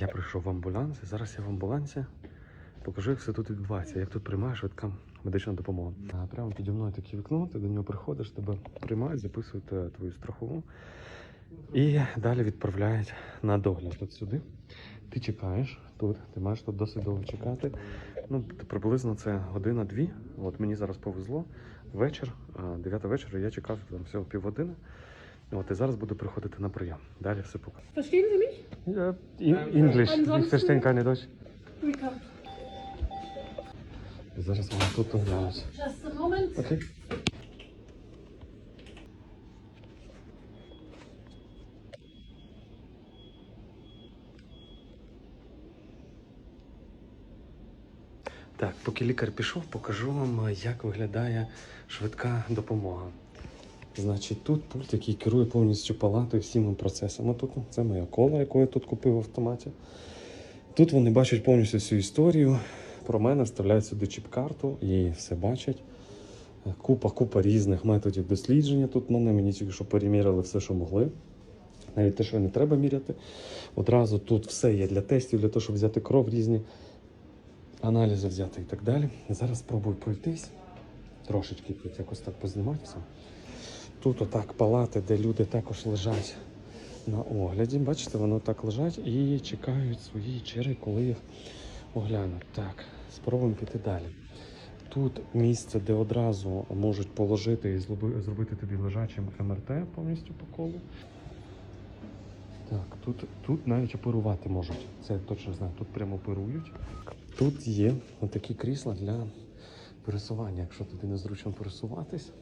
Я прийшов в амбуланс, зараз я в амбулансі покажу, як все тут відбувається, як тут приймає швидка медична допомога. Прямо піді мною таке вікно, ти до нього приходиш, тебе приймають, записують е, твою страхову і далі відправляють на догляд от сюди. Ти чекаєш тут, ти маєш тут досить довго чекати. Ну, приблизно це година-дві. От мені зараз повезло. Вечір, 9 вечора, я чекав там всього півгодини. От і зараз буду приходити на прийом. Далі все покажу. Verstehen Sie mich? Ja, English. Ansonsten- Ich verstehe keine Deutsch. We. Зараз мене тут оглянуть. Just a moment. Окей. Так, поки лікар пішов, покажу вам, як виглядає швидка допомога. Значить, тут пульт, який керує повністю палатою всіми процесами. Тут це моя кола, яку я тут купив в автоматі. Тут вони бачать повністю всю історію. Про мене вставляють сюди чіп-карту і все бачать. Купа, купа різних методів дослідження. Тут мене мені тільки що переміряли все, що могли. Навіть те, що не треба міряти. Одразу тут все є для тестів, для того, щоб взяти кров, різні аналізи взяти і так далі. Зараз спробую пройтись. Трошечки тут якось так позніматися. Тут отак палати, де люди також лежать на огляді. Бачите, вони так лежать і чекають своєї черги, коли їх оглянуть. Так, спробуємо піти далі. Тут місце, де одразу можуть положити і зробити тобі лежачим МРТ повністю по колу. Так, тут, тут навіть оперувати можуть. Це я точно знаю. Тут прямо оперують. Тут є такі крісла для пересування, якщо тобі незручно пересуватись.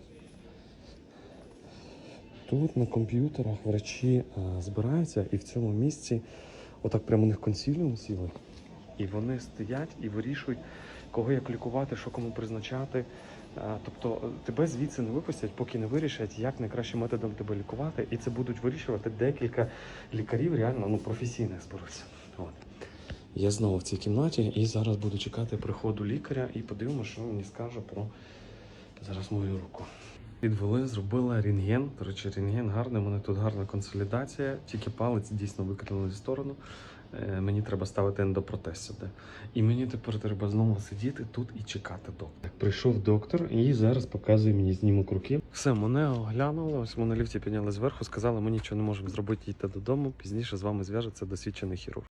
Тут на комп'ютерах врачі а, збираються і в цьому місці отак прямо у них консиліум сіли. І вони стоять і вирішують, кого як лікувати, що кому призначати. А, Тобто е, тебе звідси не випустять, поки не вирішать, як найкращим методом тебе лікувати. І це будуть вирішувати декілька лікарів, реально ну, професійних зберуться. От. Я знову в цій кімнаті і зараз буду чекати приходу лікаря і подивимося, що він мені скаже про зараз мою руку. Підвели, зробили рентген. До речі, рентген гарний. У мене тут гарна консолідація. Тільки палець дійсно викинули зі сторону. Е, Мені треба ставити ендопротез сюди. І мені тепер треба знову сидіти тут і чекати доктора. Прийшов доктор і зараз показує мені знімок руки. Все, мене оглянули. Ось ми на ліфті підняли зверху, сказали, ми нічого не можемо зробити, йти додому. Пізніше з вами зв'яжеться досвідчений хірург.